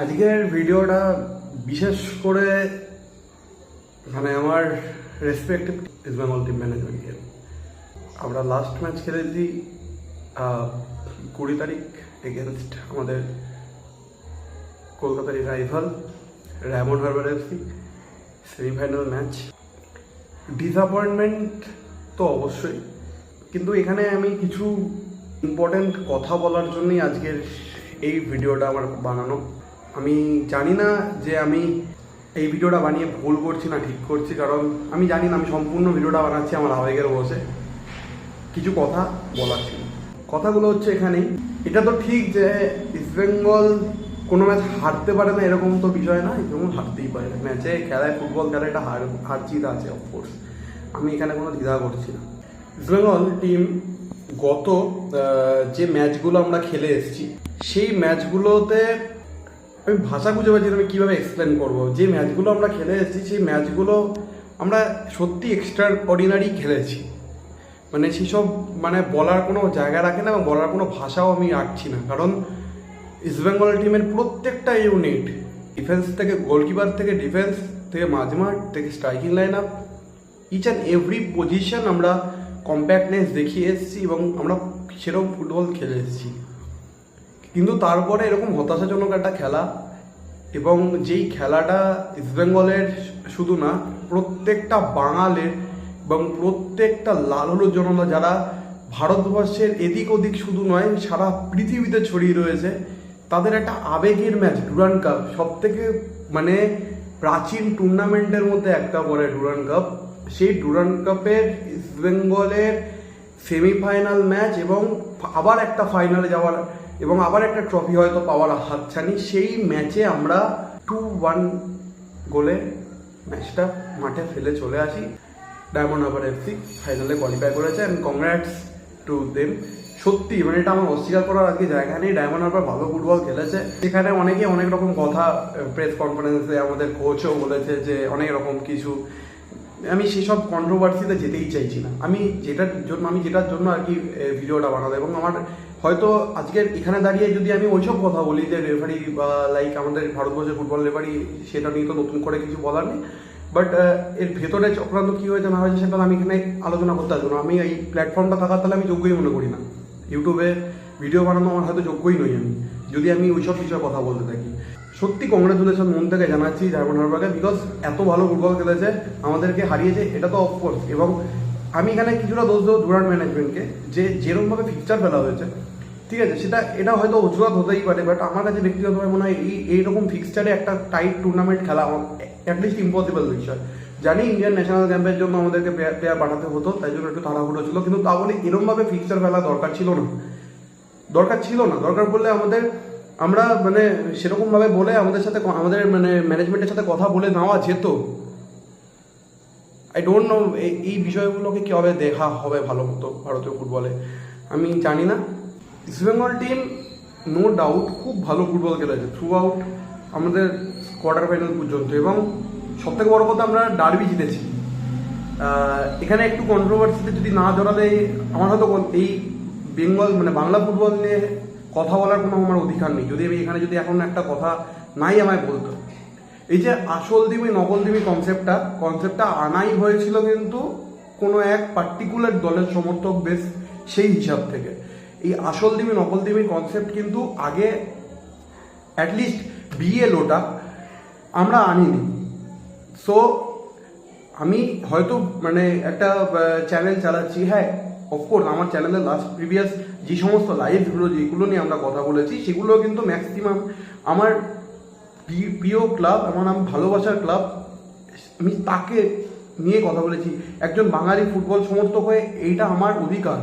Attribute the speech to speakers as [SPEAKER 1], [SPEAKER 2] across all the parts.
[SPEAKER 1] আজকের ভিডিওটা বিশেষ করে মানে আমার রেসপেক্টিভ ইস্ট বেঙ্গল টিম ম্যানেজমেন্টকে আমরা লাস্ট ম্যাচ খেলেছি কুড়ি তারিখ এগেনস্ট আমাদের কলকাতার rival Diamond Harbour FC semifinal match disappointment তো অবশ্যই। কিন্তু এখানে আমি কিছু ইম্পর্ট্যান্ট কথা বলার জন্যই আজকের এই ভিডিওটা আমার বানানো। আমি জানি না যে আমি এই ভিডিওটা বানিয়ে ভুল করছি না ঠিক করছি, কারণ আমি জানি না, আমি সম্পূর্ণ ভিডিওটা বানাচ্ছি, আমার আবেগের বসে। কিছু কথা বলার ছিল। কথাগুলো হচ্ছে এখানেই। এটা তো ঠিক যে ইস্টবেঙ্গল কোনো ম্যাচ হারতে পারে না, এরকম তো বিষয় না যেমন হারতেই পারে। ম্যাচে খেলায় ফুটবল খেলায় একটা হার হার জিত আছে অফকোর্স আমি এখানে কোনো দ্বিধা করছি না। ইস্টবেঙ্গল টিম গত যে ম্যাচগুলো আমরা খেলে এসেছি, সেই ম্যাচগুলোতে আমি ভাষা খুঁজে পাচ্ছি আমি কীভাবে এক্সপ্লেন করব। যে ম্যাচগুলো আমরা খেলে এসেছি, সেই ম্যাচগুলো আমরা সত্যি এক্সট্রা অর্ডিনারি খেলেছি। মানে সেসব মানে বলার কোনো জায়গা রাখে না এবং বলার কোনো ভাষাও আমি রাখছি না। কারণ ইস্টবেঙ্গল টিমের প্রত্যেকটা ইউনিট ডিফেন্স থেকে গোলকিপার থেকে ডিফেন্স থেকে মাঝমাঠ থেকে striking line up each and every position আমরা কম্প্যাক্টনেস দেখিয়ে এসেছি এবং আমরা সেরকম ফুটবল খেলে এসেছি। কিন্তু তারপরে এরকম হতাশাজনক একটা খেলা এবং যেই খেলাটা ইস্টবেঙ্গলের শুধু না, প্রত্যেকটা বাঙালের এবং প্রত্যেকটা লাল হলুদ জনতা যারা ভারতবর্ষের এদিক ওদিক শুধু নয়, সারা পৃথিবীতে ছড়িয়ে রয়েছে, তাদের একটা আবেগের ম্যাচ ডুরান কাপ সব থেকে মানে প্রাচীন টুর্নামেন্টের মধ্যে একটা পড়ে ডুরান কাপ সেই ডুরান কাপের ইস্টবেঙ্গলের সেমিফাইনাল ম্যাচ এবং আবার একটা ফাইনালে যাওয়ার এবং আবার একটা ট্রফি হয়তো পাওয়ার হাতছানি, সেই ম্যাচে আমরা টু ওয়ান গোলে ম্যাচটা মাঠে ফেলে চলে আসি। ডায়মন্ড হারবার এফসি ফাইনালে কোয়ালিফাই করেছে অ্যান্ড কংগ্রাটস টু দেম সত্যি মানে এটা আমার অস্বীকার করার আজকে জায়গা নেই। ডায়মন্ড হারবার ভালো ফুটবল খেলেছে। সেখানে অনেকে অনেক রকম কথা প্রেস কনফারেন্সে আমাদের কোচও বলেছে যে অনেক রকম কিছু আমি সেসব কন্ট্রোভার্সিতে যেতেই চাইছি না। আমি যেটার জন্য, আমি যেটার জন্য আর কি ভিডিওটা বানাবো এবং আমার হয়তো আজকের এখানে দাঁড়িয়ে যদি আমি ওইসব কথা বলি যে রেফারি বা লাইক আমাদের ভারতবর্ষের ফুটবল রেফারি সেটা নিয়ে তো নতুন করে কিছু বলার নেই। বাট এর ভেতরে চক্রান্ত কী হয়েছে না হয়েছে সেটা আমি এখানে আলোচনা করতে আসব না। আমি এই প্ল্যাটফর্মটা থাকার তাহলে আমি যোগ্যই মনে করি না। ইউটিউবে ভিডিও বানানো আমার হয়তো যোগ্যই নই আমি, যদি আমি ওইসব বিষয়ে কথা বলতে থাকি। সত্যি কংগ্রেচুলেশন মন থেকে জানাচ্ছি ডায়মন্ড হারবারকে বিকজ এত ভালো ফুটবল খেলেছে, আমাদেরকে হারিয়েছে, এটা তো অফকোর্স এবং আমি এখানে কিছুটা দোষ দেবো ডুরান্ট ম্যানেজমেন্টকে যে যেরকমভাবে ফিকচার ফেলা হয়েছে, ঠিক আছে, সেটা, এটা হয়তো অজুহাত হতেই পারে বাট আমার কাছে ব্যক্তিগতভাবে মনে হয় এই, এইরকম ফিক্সচারে একটা টাইট টুর্নামেন্ট খেলা অ্যাটলিস্ট ইম্পসিবল বিষয়। জানি ইন্ডিয়ান ন্যাশনাল ক্যাম্পের জন্য আমাদেরকে প্লেয়ার পাঠাতে হতো, তাই জন্য একটু তাড়াহুড়ো ছিল, কিন্তু তা বলে এরমভাবে ফিক্সচার ফেলা দরকার ছিল না। দরকার ছিল না, দরকার পড়লে আমাদের আমরা মানে সেরকম ভাবে বলে আমাদের সাথে আমাদের মানে ম্যানেজমেন্টের সাথে কথা বলে নেওয়া যেত। আই ডোন্ট নো এই বিষয়গুলোকে কীভাবে দেখা হবে ভালো মতো ভারতীয় ফুটবলে। আমি জানি না। ইস্টবেঙ্গল টিম নো ডাউট খুব ভালো ফুটবল খেলেছে। থ্রু আউট আমাদের কোয়ার্টার ফাইনাল পর্যন্ত এবং সবথেকে বড় কথা আমরা ডার্বি জিতেছি। এখানে একটু কন্ট্রোভার্সিতে যদি না জড়ালে, আমার হয়তো এই বেঙ্গল মানে বাংলা ফুটবল নিয়ে কথা বলার কোনো আমার অধিকার নেই। যদি আমি এখানে যদি এখন একটা কথা নাই আমায় বলতো। এই যে আসল দিবি, নকল দিবি কনসেপ্টটা কনসেপ্টটা আনাই হয়েছিল কিন্তু কোনো এক পার্টিকুলার দলের সমর্থক বেশ সেই হিসাব থেকে। এই আসল দিবি, নকল দিবি কনসেপ্ট কিন্তু আগে অ্যাটলিস্ট বিএলওটা আমরা আনিনি। সো আমি হয়তো মানে একটা চ্যানেল চালাচ্ছি হ্যাঁ অফকোর্স আমার চ্যানেলের লাস্ট প্রিভিয়াস যে সমস্ত লাইভগুলো যেগুলো নিয়ে আমরা কথা বলেছি সেগুলো কিন্তু ম্যাক্সিমাম আমার প্রি- প্রিয় ক্লাব আমার নাম ভালোবাসার ক্লাব আমি তাকে নিয়ে কথা বলেছি। একজন বাঙালি ফুটবল সমর্থক হয়ে, এইটা আমার অধিকার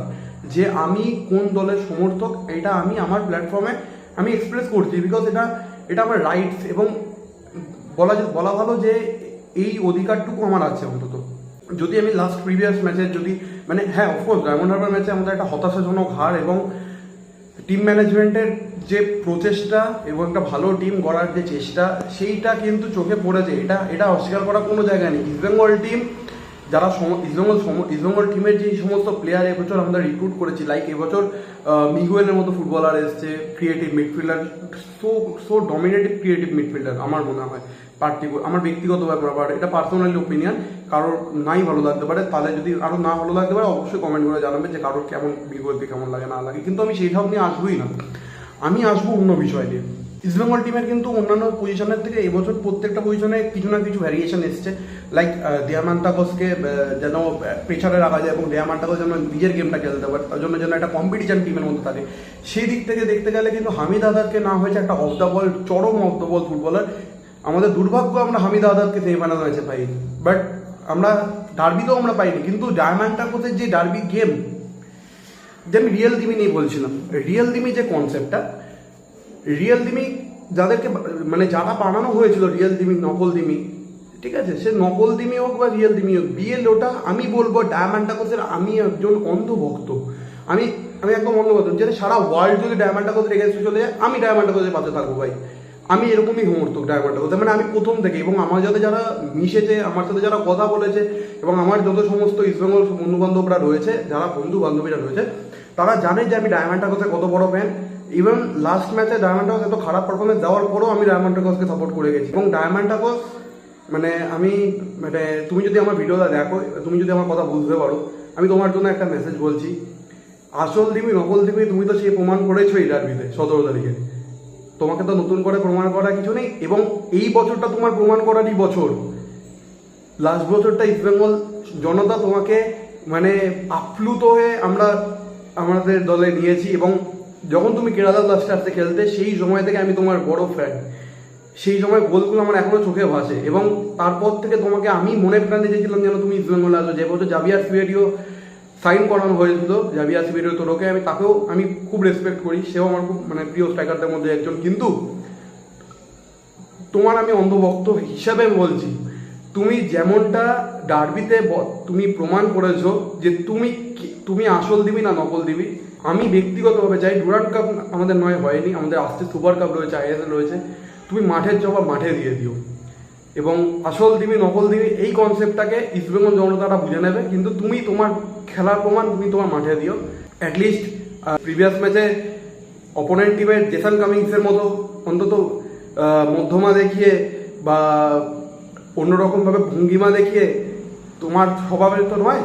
[SPEAKER 1] যে আমি কোন দলের সমর্থক এটা আমি আমার প্ল্যাটফর্মে আমি এক্সপ্রেস করছি বিকজ এটা এটা আমার রাইটস এবং বলা বলা ভালো যে এই অধিকারটুকু আমার আছে অন্তত। যদি আমি লাস্ট প্রিভিয়াস ম্যাচের যদি মানে হ্যাঁ অফকোর্স ডায়মন্ড হারবার ম্যাচে আমাদের একটা হতাশাজনক হার এবং টিম ম্যানেজমেন্টের যে প্রচেষ্টা এবং একটা ভালো টিম গড়ার যে চেষ্টা, সেইটা কিন্তু চোখে পড়েছে। এটা এটা অস্বীকার করার কোনো জায়গা নেই। ইস্টবেঙ্গল টিম যারা ইস্টবেঙ্গল ইস্টবেঙ্গল টিমের যে সমস্ত প্লেয়ার এবছর আমরা রিক্রুট করেছি লাইক এবছর মিগুয়েলের মতো ফুটবলার এসছে creative midfielder so so dominative creative midfielder আমার মনে হয়। পার্টিকুলার আমার ব্যক্তিগত ব্যাপার এটা পার্সোনালি ওপিনিয়ন কারোর নাই ভালো লাগতে পারে তাহলে যদি আরও না ভালো লাগতে পারে, অবশ্যই কমেন্ট করে জানাবে যে কারোর কেমন মিগুয়েলকে কেমন লাগে, না লাগে। কিন্তু আমি সেই সব নিয়ে আসবোই না। আমি আসব অন্য বিষয় নিয়ে। ইস্টবেঙ্গল টিমের কিন্তু অন্যান্য পজিশনের থেকে এবছর প্রত্যেকটা পজিশনে কিছু না কিছু ভ্যারিয়েশন এসছে। লাইক দিয়ামান্তাকসকে যেন প্রেসারে রাখা যায় এবং দিয়ামান্তাকস যেন নিজের গেমটা খেলতে পারে, তার জন্য যেন একটা কম্পিটিশন টিমের মধ্যে থাকে। সেই দিক থেকে দেখতে গেলে কিন্তু হামিদ আদারকে না হয়েছে একটা অফ দ্য বল চরম অফ দ্য বল ফুটবলার আমাদের দুর্ভাগ্য আমরা হামিদ আদারকে সেমিফাইনাল ম্যাচে পাইনি। বাট আমরা ডার্বিতেও আমরা পাইনি। কিন্তু ডায়মান্টাকসের যে ডার্বি গেম, যে আমি রিয়েল দিমি নিয়ে বলছিলাম, রিয়েল দিমি যে কনসেপ্টটা, রিয়েল দিমি যাদেরকে মানে যারা বানানো হয়েছিল রিয়েল দিমি, নকল দিমি, ঠিক আছে? সে নকল দিমি হোক বা রিয়েল দিমি হোক, বিএল ওটা আমি বলব ডায়মান্ডাকোসের আমি একজন অন্ধভক্ত। আমি আমি একদম অন্ধভক্ত। যেটা সারা ওয়ার্ল্ড যদি ডায়মান্ডাকোসের এগেন্স্টে চলে যায়, আমি ডায়মান্ডাকোসের পাশে থাকব, ভাই। আমি এরকমই সমর্থক ডায়মান্ডাকোসে মানে আমি প্রথম থেকে, এবং আমার সাথে যারা মিশেছে, আমার সাথে যারা কথা বলেছে, এবং আমার যত সমস্ত ইস্টবেঙ্গল বন্ধু বান্ধবরা রয়েছে, যারা বন্ধু বান্ধবীরা রয়েছে, তারা জানে যে আমি ডায়মান্ডাকোসের কত বড় ফ্যান ইভেন লাস্ট ম্যাচে ডায়মন্ডাকস এত খারাপ পারফরমেন্স দেওয়ার পরেও আমি ডায়মন্ডাকসকে সাপোর্ট করে গেছি। এবং ডায়মন্ডাকস মানে আমি মানে তুমি যদি আমার ভিডিওটা দেখো, তুমি যদি আমার কথা বুঝতে পারো, আমি তোমার জন্য একটা মেসেজ বলছি। আসল দিবি নকল দিবি তুমি তো সে প্রমাণ করেছ এই ডার্বিতে সতেরো তারিখে। তোমাকে তো নতুন করে প্রমাণ করা কিছু নেই, এবং এই বছরটা তোমার প্রমাণ করারই বছর। লাস্ট বছরটা ইস্টবেঙ্গল জনতা তোমাকে মানে আপ্লুত হয়ে আমরা আমাদের দলে নিয়েছি, এবং যখন তুমি কেরালা ব্লাস্টার্সে খেলতে, সেই সময় থেকে আমি তোমার বড় ফ্যান সেই সময় গোলগুলো আমার এখনও চোখে ভাসে, এবং তারপর থেকে তোমাকে আমি মনে প্রাণে চেয়েছিলাম যেন তুমি ইস্টবেঙ্গলে আসো। যে বছর জাভিয়ার সিবেরিও সাইন করানো হয়েছিল জাভিয়ার সিবেরিও তোরকে আমি, তাকেও আমি খুব রেসপেক্ট করি, সেও আমার খুব মানে প্রিয় স্ট্রাইকারদের মধ্যে একজন। কিন্তু তোমার আমি অন্ধভক্ত হিসাবে বলছি, তুমি যেমনটা ডার্বিতে তুমি প্রমাণ করেছ যে তুমি তুমি আসল দিবি না নকল দিবি। আমি ব্যক্তিগতভাবে চাই, ডুরান্ড কাপ আমাদের নয় হয়নি, আমাদের আসতে সুপার কাপ রয়েছে, আইএসএল রয়েছে। তুমি মাঠের জবাব মাঠে দিয়ে দিও। এবং আসল দিবি, নকল দিবি, এই কনসেপ্টটাকে ইস্টবেঙ্গল জনতাটা বুঝে নেবে। কিন্তু তুমি তোমার খেলার প্রমাণ তুমি তোমার মাঠে দিও। অ্যাটলিস্ট প্রিভিয়াস ম্যাচে অপোনেন্ট টিমের জেসন কামিংসের মতো অন্তত মধ্যমা দেখিয়ে বা অন্যরকমভাবে ভঙ্গিমা দেখিয়ে তোমার স্বভাবের তো নয়।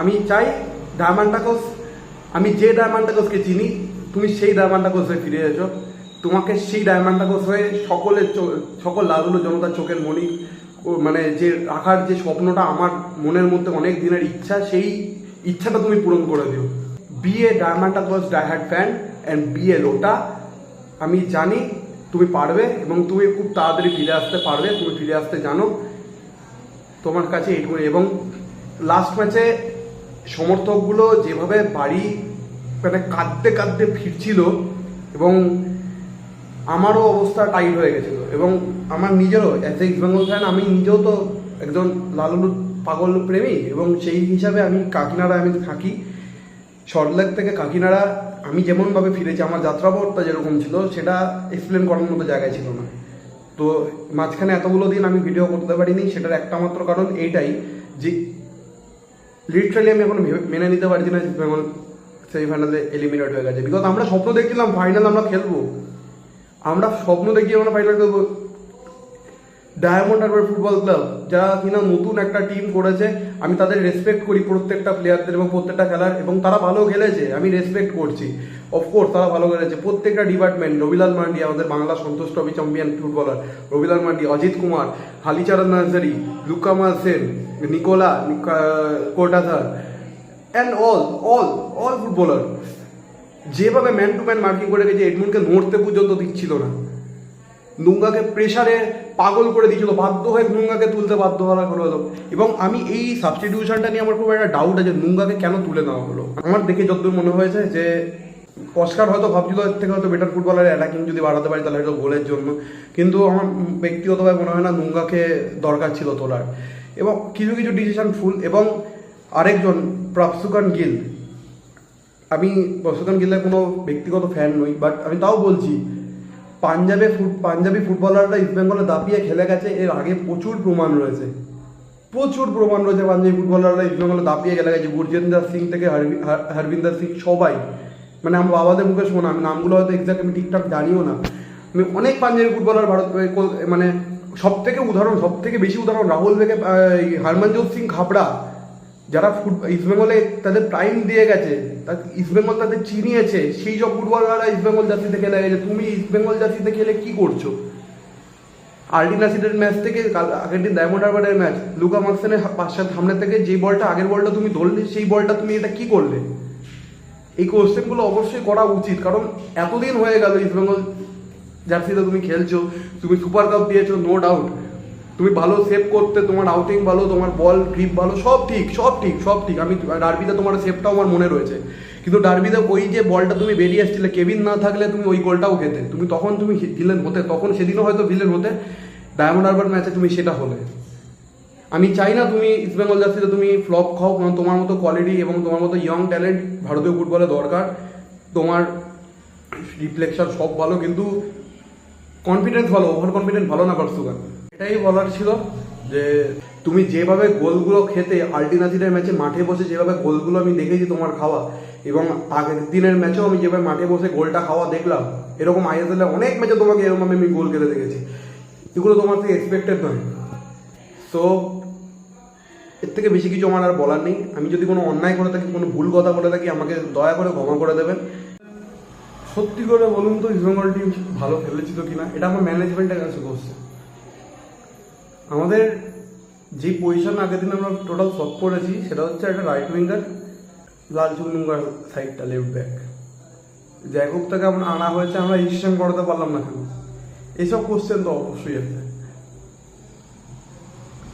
[SPEAKER 1] আমি চাই ডায়মান্ডাকস আমি যে ডায়মান্ডাকসকে চিনি, তুমি সেই ডায়মান্ডাকসে ফিরে এসো। তোমাকে সেই ডায়মান্ডাকস হয়ে সকলের সকল লালুলো জনতার চোখের ও মানে যে রাখার যে স্বপ্নটা আমার মনের মধ্যে অনেক দিনের ইচ্ছা, সেই ইচ্ছাটা তুমি পূরণ করে দিও। Be a ডায়মান্ডাকস diehard fan and be a লোটা আমি জানি তুমি পারবে এবং তুমি খুব তাড়াতাড়ি ফিরে আসতে পারবে, তুমি ফিরে আসতে জানো। তোমার কাছে এইটুকু এবং লাস্ট ম্যাচে সমর্থকগুলো যেভাবে বাড়ি মানে কাঁদতে কাঁদতে ফিরছিল এবং আমারও অবস্থা টাইট হয়ে গেছিল এবং আমার নিজেরও as a East Bengal fan আমি নিজেও তো একজন লালুলু পাগল প্রেমী এবং সেই হিসাবে আমি কাকিনাড়া আমি থাকি। সরলেক থেকে কাকিনাড়া, আমি যেমনভাবে ফিরেছি, আমার যাত্রাপথটা যেরকম ছিল, সেটা এক্সপ্লেন করার মতো জায়গায় ছিল না। তো মাঝখানে এতগুলো দিন আমি ভিডিও করতে পারিনি, সেটার একটা মাত্র কারণ এইটাই যে লিটারালি আমি এখন মেনে নিতে পারছি না বেঙ্গল সেমিফাইনালে এলিমিনেট হয়ে গেছে। বিকজ আমরা স্বপ্ন দেখছিলাম ফাইনাল আমরা খেলব। আমরা স্বপ্ন দেখি আমরা ফাইনাল খেলব। ডায়মন্ড হারবার ফুটবল ক্লাব যারা কিনা নতুন একটা টিম করেছে, আমি তাদের রেসপেক্ট করি প্রত্যেকটা প্লেয়ারদের এবং প্রত্যেকটা খেলার এবং তারা ভালো খেলেছে, আমি রেসপেক্ট করছি। অফকোর্স তারা ভালো খেলেছে। প্রত্যেকটা ডিপার্টমেন্ট রবিলাল মান্ডি, আমাদের Bangla Santosh trophy champion footballer Rabilal Mandi, Ajit Kumar, Halicharan Narzary লুকামা Sen Nikola কোটাধার and all all all footballer যেভাবে ম্যান টু ম্যান মার্কিং করে গেছে, এডমুনকে নড়তে পর্যন্ত দিচ্ছিল না। নুঙ্গাকে প্রেশারে পাগল করে দিয়েছিল, বাধ্য হয়ে নুঙ্গাকে তুলতে বাধ্য করা হলো এবং আমি এই সাবস্টিটিউশনটা নিয়ে আমার খুব একটা ডাউট আছে নুঙ্গাকে কেন তুলে নেওয়া হলো। আমার দেখে যতদূর মনে হয়েছে যে অস্কার হয়তো ভাবছিল এর থেকে হয়তো বেটার ফুটবলার অ্যাটাকিং যদি বাড়াতে পারি, তাহলে হয়তো গোলের জন্য। কিন্তু আমার ব্যক্তিগতভাবে মনে হয় না নুঙ্গাকে দরকার ছিল তোলার। এবং কিছু কিছু ডিসিশন ফুল এবং আরেকজন প্রাপসুকান গিল আমি বসুকান গিলের কোনো ব্যক্তিগত ফ্যান নই বাট আমি তাও বলছি, পাঞ্জাবে ফুট, পাঞ্জাবি ফুটবলাররা ইস্ট বেঙ্গলে দাপিয়ে খেলে গেছে, এর আগে প্রচুর প্রমাণ রয়েছে। প্রচুর প্রমাণ রয়েছে পাঞ্জাবি ফুটবলাররা ইস্টবেঙ্গলে দাপিয়ে গেলে গেছে, গুরজেন্দার সিং থেকে হারবি- হার- হরবিন্দর সিং সবাই। মানে আমার বাবাদের মুখে শোনা, আমি নামগুলো হয়তো এক্সাক্ট আমি ঠিকঠাক জানিও না। আমি অনেক পাঞ্জাবি ফুটবলার ভারত মানে সব থেকে উদাহরণ সব থেকে বেশি উদাহরণ রাহুল থেকে হরমনজোত সিং খাবড়া যারা ফুট ইস্টবেঙ্গলে তাদের প্রাইম দিয়ে গেছে ইস্টবেঙ্গল তাদের চিনিয়েছে, সেই সব ফুটবলাররা ইস্টবেঙ্গল জার্সিতে খেলে গেছে। তুমি ইস্টবেঙ্গল জার্সিতে খেলে কি করছ? আর্টিনা সিটের ম্যাচ থেকে আগের দিন ডায়মন্ড হারবারের ম্যাচ লুকা মার্সেনের পাঁচ সাত সামনে থেকে যে বলটা, আগের বলটা তুমি ধরলে, সেই বলটা তুমি এটা কি করলে? এই কোশ্চেনগুলো অবশ্যই করা উচিত, কারণ এতদিন হয়ে গেল ইস্টবেঙ্গল জার্সিতে তুমি খেলছো, তুমি সুপার কাপ দিয়েছ নো ডাউট তুমি ভালো সেভ করতে, তোমার আউটিং ভালো, তোমার বল গ্রিপ ভালো, সব ঠিক সব ঠিক সব ঠিক। আমি ডার্বিতে তোমার সেভটাও আমার মনে রয়েছে। কিন্তু ডার্বিতে ওই যে বলটা তুমি বেরিয়ে আসছিলে, কেবিন না থাকলে তুমি ওই গোলটাও খেতে। তুমি তখন তুমি ভিলেন হতে, তখন সেদিনও হয়তো ভিলেন হতে ডায়মন্ড হারবার ম্যাচে তুমি সেটা হলে। আমি চাই না তুমি ইস্টবেঙ্গল জার্সিতে তুমি ফ্লপ খাও, কারণ তোমার মতো কোয়ালিটি এবং তোমার মতো ইয়ং ট্যালেন্ট ভারতীয় ফুটবলে দরকার। তোমার রিফ্লেকশন সব ভালো, কিন্তু কনফিডেন্স ভালো ওভার কনফিডেন্স ভালো না পারসুগান এটাই বলার ছিল যে তুমি যেভাবে গোলগুলো খেতে আল্টিনাসিডের ম্যাচে মাঠে বসে যেভাবে গোলগুলো আমি দেখেছি তোমার খাওয়া এবং আগের দিনের ম্যাচেও আমি যেভাবে মাঠে বসে গোলটা খাওয়া দেখলাম, এরকম আইএসএল অনেক ম্যাচে তোমাকে এরকম আমি গোল খেতে দেখেছি। এগুলো তোমার থেকে এক্সপেক্টেড নয়। সো এর থেকে বেশি কিছু আমার আর বলার নেই। আমি যদি কোনো অন্যায় করে থাকি, কোনো ভুল কথা বলে থাকি, আমাকে দয়া করে ক্ষমা করে দেবেন। সত্যি করে বলুন তো ইস্টবেঙ্গল টিম ভালো খেলেছিল কিনা? এটা আমার ম্যানেজমেন্টের কাছে করছে আমাদের যে পজিশন আগের দিন আমরা টোটাল সব করেছি, সেটা হচ্ছে একটা রাইট উইঙ্গার লাল চুনুঙ্গার সাইডটা লেফট ব্যাক জ্যাকব থেকে আমরা আনা হয়েছে, আমরা রেজিস্ট্রেশন করাতে পারলাম না কেন? এইসব কোশ্চেন তো অবশ্যই আছে।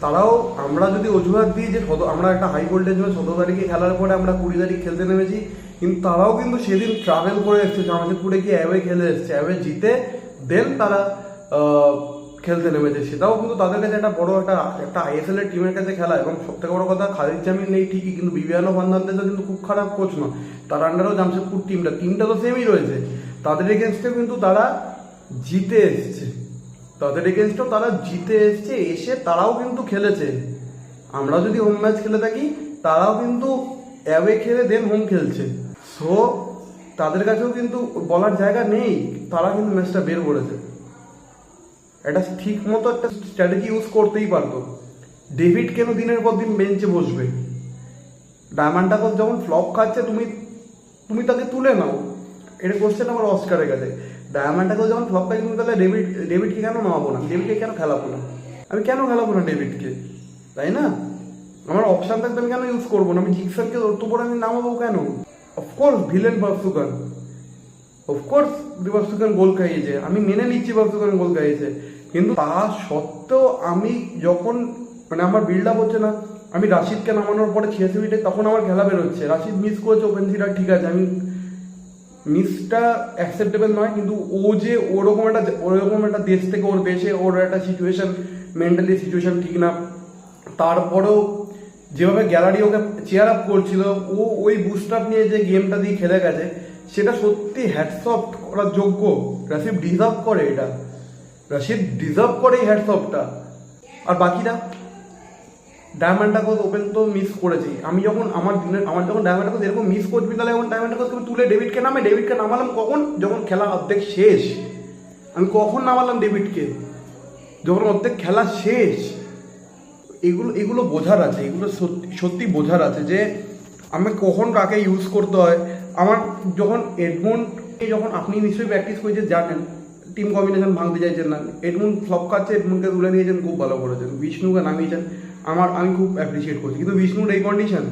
[SPEAKER 1] তারাও আমরা যদি অজুহাত দিই যে আমরা একটা হাই ভোল্টেজ ম্যাচ সতেরো তারিখে খেলার পরে আমরা কুড়ি তারিখ খেলতে নেমেছি, কিন্তু তারাও কিন্তু সেদিন ট্রাভেল করে এসছে, জামালপুরে গিয়ে অ্যাওয়ে খেলে এসছে। অ্যাওয়ে জিতে দেন তারা খেলতে নেমেছে। সেটাও কিন্তু তাদের কাছে একটা বড় একটা একটা আইএসএল এর টিমের কাছে খেলা এবং সব থেকে বড় কথা, খালিদ জামিন নেই ঠিকই, কিন্তু বিবিয়ানো ফান্দান্দেজও কিন্তু খুব খারাপ কোচ নয়। তার আন্ডারেও জামশেদপুর টিমটা টিমটা তো সেমই রয়েছে। তাদের এগেনস্টেও কিন্তু তারা জিতে এসছে। তাদের এগেনস্টও তারা জিতে এসছে, এসে তারাও কিন্তু খেলেছে। আমরা যদি হোম ম্যাচ খেলে থাকি, তারাও কিন্তু অ্যাওয়ে খেলে দেন হোম খেলছে। সো তাদের কাছেও কিন্তু বলার জায়গা নেই। তারা কিন্তু ম্যাচটা বের করেছে। একটা ঠিক মতো একটা স্ট্র্যাটেজি ইউজ করতেই পারতো। ডেভিড কেন দিনের পর দিন বেঞ্চে বসবে? ডায়মন্ড যখন ফ্লপ খাচ্ছে, তুমি তুমি তাকে তুলে নাও। এটা কোশ্চেন আমার অস্কারের কাছে। ডায়মন্ড যখন ফ্লপ খাচ্ছে, তুমি তাহলে ডেভিড ডেভিডকে কেন নামাবো না? ডেভিডকে কেন খেলাবো না? আমি কেন খেলাবো না ডেভিডকে তাই না? আমার অপশন থাকবে আমি কেন ইউজ করব না? আমি জিক্সানকে তোর আমি নামাবো কেন? অফকোর্স ভিলেন বাসুকান অফকোর্স বাসুকান গোল খাইয়েছে। আমি মেনে নিচ্ছি বাসুকান গোল খাইয়েছে। কিন্তু তা সত্ত্বেও আমি যখন মানে আমার বিল্ড আপ হচ্ছে না, আমি রাশিদকে নামানোর পরে ছিয়াশি মিনিটে তখন আমার খেলা বেরোচ্ছে। রাশিদ মিস করেছে ওপেন সিটার ঠিক আছে। আমি মিসটা অ্যাকসেপ্টেবল নয়, কিন্তু ও যে ওরকম একটা ওরকম একটা দেশ থেকে ওর দেশে ওর একটা সিচুয়েশন মেন্টালি সিচুয়েশন ঠিক না, তারপরেও যেভাবে গ্যালারি ওকে চেয়ার আপ করছিল, ও ওই বুস্ট আপ নিয়ে যে গেমটা দিয়ে খেলে গেছে সেটা সত্যি হ্যাটসঅফট করার যোগ্য। রাশিদ ডিজার্ভ করে এটা। রাশিদ ডিজার্ভ করে এই হ্যাটসঅফটা আর বাকিরা? ডায়মন্ড টাকস ওপেন তো মিস করেছি। আমি যখন আমার দিনের আমার যখন ডায়মন্ড টাকস এরকম মিস করবি, তাহলে এখন ডায়মন্ড টাকস তুলে ডেভিডকে নামে, ডেভিডকে নামালাম কখন? যখন খেলা অর্ধেক শেষ। আমি কখন নামালাম ডেভিডকে? যখন অর্ধেক খেলা শেষ। এগুলো এগুলো বোঝার আছে। এগুলো সত্যি সত্যি বোঝার আছে যে আমি কখন কাকে ইউজ করতে হয়। আমার যখন এডমন্ড যখন আপনি নিশ্চয়ই প্র্যাকটিস করেছেন, জানেন টিম কম্বিনেশন ভাঙতে চাইছেন না। এডমুন্ড ফ্লপ খাচ্ছে এডমুন্ডকে তুলে নিয়েছেন, খুব ভালো করেছেন। বিষ্ণুকে নামিয়েছেন। আমার, আমি খুব অ্যাপ্রিসিয়েট করছি। কিন্তু বিষ্ণুর এই কন্ডিশন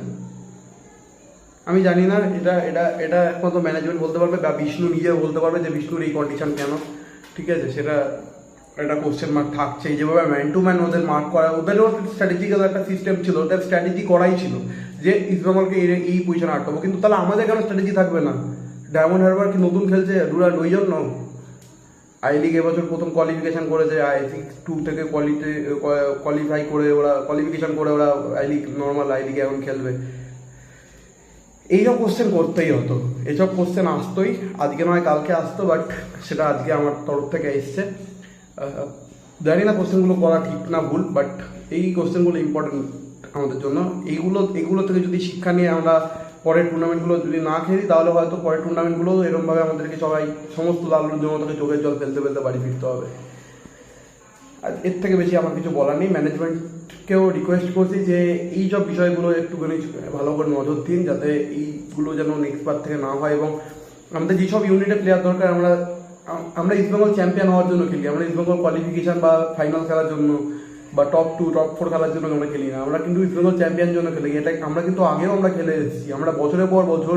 [SPEAKER 1] আমি জানি না, এটা এটা এটা একমাত্র ম্যানেজমেন্ট বলতে পারবে বা বিষ্ণু নিজে বলতে পারবে যে বিষ্ণুর এই কন্ডিশন কেন। ঠিক আছে, সেটা, একটা কোশ্চেন মার্ক থাকছে যেভাবে ম্যান টু ম্যান ওদের মার্ক করা, ওদেরও স্ট্র্যাটেজিক্যাল একটা সিস্টেম ছিল, ওদের স্ট্র্যাটেজি করাই ছিল। যে ইস্টবেঙ্গলকে এই পজিশনে আটকাবো। কিন্তু তাহলে আমাদের কেন স্ট্র্যাটেজি থাকবে না? ডায়মন্ড হারবার কি নতুন খেলছে? দুরা দুইজন ন আই লিগ এবছর প্রথম কোয়ালিফিকেশন করেছে। আই সিক্স টু থেকে কোয়ালিটি কোয়ালিফাই করে ওরা কোয়ালিফিকেশন করে ওরা আই লিগ নর্মাল আই লিগে এখন খেলবে। এইসব কোশ্চেন করতেই হতো। এইসব কোশ্চেন আসতোই। আজকে নয়, কালকে আসতো বাট সেটা আজকে আমার তরফ থেকে এসছে। জানি না কোশ্চেনগুলো করা ঠিক না ভুল বাট এই কোশ্চেনগুলো ইম্পর্টেন্ট আমাদের জন্য। এইগুলো এগুলো থেকে যদি শিক্ষা নিয়ে আমরা পরের টুর্নামেন্টগুলো যদি না খেলি তাহলে হয়তো পরের টুর্নামেন্টগুলো এরকমভাবে আমাদেরকে সবাই সমস্ত লালুর জনতাকে চোখের জল ফেলতে ফেলতে বাড়ি ফিরতে হবে। আর এর থেকে বেশি আমার কিছু বলার নেই। ম্যানেজমেন্টকেও রিকোয়েস্ট করছি যে এই সব বিষয়গুলো একটুখানি ভালো করে নজর দিন, যাতে এইগুলো যেন নেক্সট বার থেকে না হয় এবং আমাদের যেসব ইউনিটে প্লেয়ার দরকার, আমরা আমরা ইস্টবেঙ্গল চ্যাম্পিয়ন হওয়ার জন্য খেলি। আমরা ইস্টবেঙ্গল কোয়ালিফিকেশান বা ফাইনাল খেলার জন্য বা টপ টু টপ ফোর খেলার জন্য আমরা খেলি না। আমরা কিন্তু ইস্টবেঙ্গল চ্যাম্পিয়ন জন্য খেলি। এটা আমরা কিন্তু আগেও আমরা খেলে এসেছি। আমরা বছরের পর বছর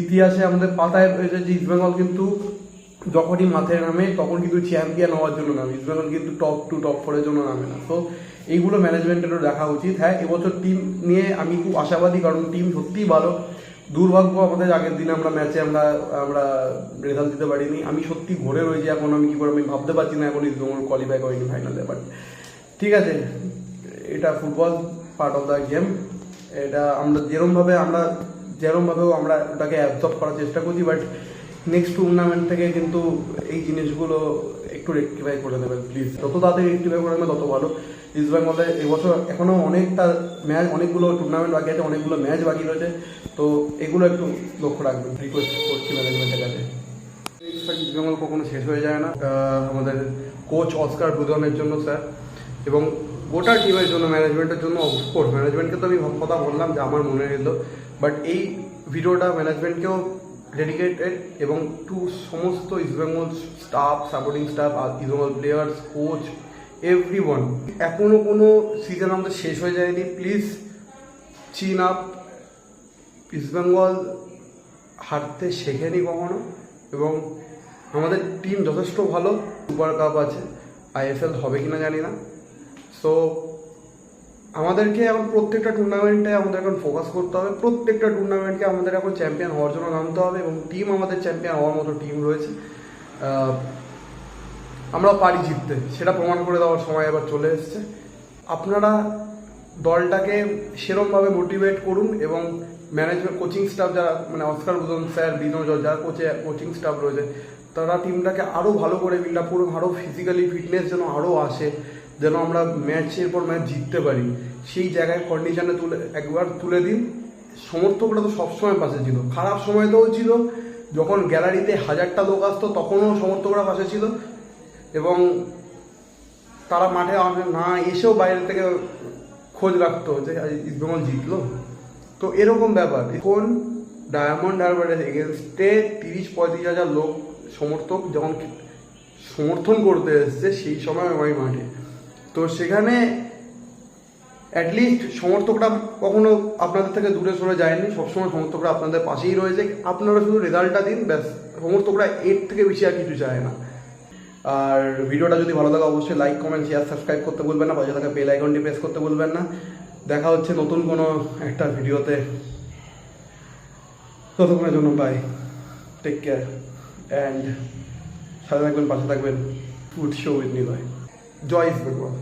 [SPEAKER 1] ইতিহাসে আমাদের পাতায় রয়েছে যে ইস্টবেঙ্গল কিন্তু যখনই মাথায় নামে তখন কিন্তু চ্যাম্পিয়ন হওয়ার জন্য নামে। ইস্টবেঙ্গল কিন্তু টপ টু টপ ফোরের জন্য নামে না। তো এইগুলো ম্যানেজমেন্টেরও দেখা উচিত। হ্যাঁ এবছর টিম নিয়ে আমি খুব আশাবাদী, কারণ টিম সত্যিই ভালো। দুর্ভাগ্য আমাদের আগের দিনে আমরা ম্যাচে আমরা আমরা রেজাল্ট দিতে পারিনি। আমি সত্যি ঘুরে রয়েছি। এখন আমি কি করে আমি ভাবতে পারছি না এখন ইস্টবেঙ্গল কোয়ালিফাই করেনি ফাইনালে বাট ঠিক আছে, এটা football part of the game এটা আমরা যেরমভাবে আমরা, যেরমভাবেও আমরা ওটাকে অ্যাবজর্ব করার চেষ্টা করছি বাট নেক্সট টুর্নামেন্ট থেকে কিন্তু এই জিনিসগুলো একটু রেক্টিফাই করে দেবেন প্লিজ যত তাড়াতাড়ি রেক্টিফাই করে দেবে তত ভালো। ইস্ট বেঙ্গলে এবছর এখনও অনেকটা ম্যাচ অনেকগুলো টুর্নামেন্ট বাকি আছে, অনেকগুলো ম্যাচ বাকি রয়েছে। তো এগুলো একটু লক্ষ্য রাখবেন। রিকোয়েস্ট করছি ম্যানেজমেন্টের কাছে। ইস্ট বেঙ্গল কখনো শেষ হয়ে যায় না। আমাদের কোচ অস্কার বুধনের জন্য স্যার এবং গোটা টিমের জন্য ম্যানেজমেন্টের জন্য অফকোর্স ম্যানেজমেন্টকে তো আমি কথা বললাম যে আমার মনে এলো বাট এই ভিডিওটা ম্যানেজমেন্টকেও ডেডিকেটেড এবং টু সমস্ত ইস্টবেঙ্গল স্টাফ সাপোর্টিং স্টাফ আর East Bengal players coach every one এখনও কোনো সিজন আমাদের শেষ হয়ে যায়নি। প্লিজ চিন আপ ইস্টবেঙ্গল হারতে শেখেনি কখনো এবং আমাদের টিম যথেষ্ট ভালো সুপার কাপ আছে আইএসএল হবে কিনা জানি না। সো আমাদেরকে এখন প্রত্যেকটা টুর্নামেন্টে আমাদের এখন ফোকাস করতে হবে। প্রত্যেকটা টুর্নামেন্টকে আমাদের এখন চ্যাম্পিয়ন হওয়ার জন্য নামতে হবে এবং টিম আমাদের চ্যাম্পিয়ন হওয়ার মতো টিম রয়েছে। আমরা পারি জিততে, সেটা প্রমাণ করে দেওয়ার সময় এবার চলে এসছে। আপনারা দলটাকে সেরমভাবে মোটিভেট করুন এবং ম্যানেজমেন্ট কোচিং স্টাফ যারা মানে অস্কার বুজন স্যার, বিনোদ, যারা কোচে কোচিং স্টাফ রয়েছে, তারা টিমটাকে আরও ভালো করে বিল্ড আপ করুন আরও ফিজিক্যালি ফিটনেস যেন আরও আসে। যেন আমরা ম্যাচের পর ম্যাচ জিততে পারি, সেই জায়গায় কন্ডিশনে তুলে, একবার তুলে দিন। সমর্থকরা তো সবসময় পাশে ছিল। খারাপ সময় সময়তেও ছিল। যখন গ্যালারিতে হাজারটা লোক আসতো, তখনও সমর্থকরা পাশে ছিল। এবং তারা মাঠে না এসেও বাইরে থেকে খোঁজ রাখতো যে ইস্টবেঙ্গল জিতলো? তো এরকম ব্যাপার। এখন ডায়মন্ড হারবারের এগেনস্টে তিরিশ পঁয়ত্রিশ হাজার লোক সমর্থক যখন সমর্থন করতে এসছে, সেই সময় আমি মাঠে। তো সেখানে অ্যাটলিস্ট সমর্থকরা কখনো আপনাদের থেকে দূরে সরে যায়নি। সবসময় সমর্থকরা আপনাদের পাশেই রয়েছে। আপনারা শুধু রেজাল্টটা দিন, ব্যাস। সমর্থকরা এর থেকে বেশি আর কিছু চায় না। আর ভিডিওটা যদি ভালো লাগে, অবশ্যই লাইক কমেন্ট শেয়ার সাবস্ক্রাইব করতে বলবেন না। পাশে থাকা বেল আইকনটি প্রেস করতে বলবেন না। দেখা হচ্ছে নতুন কোনো একটা ভিডিওতে। ততক্ষণের জন্য বাই টেক কেয়ার অ্যান্ড সাথে থাকবেন, পাশে থাকবেন food show with Niloy. Joy is Bengal.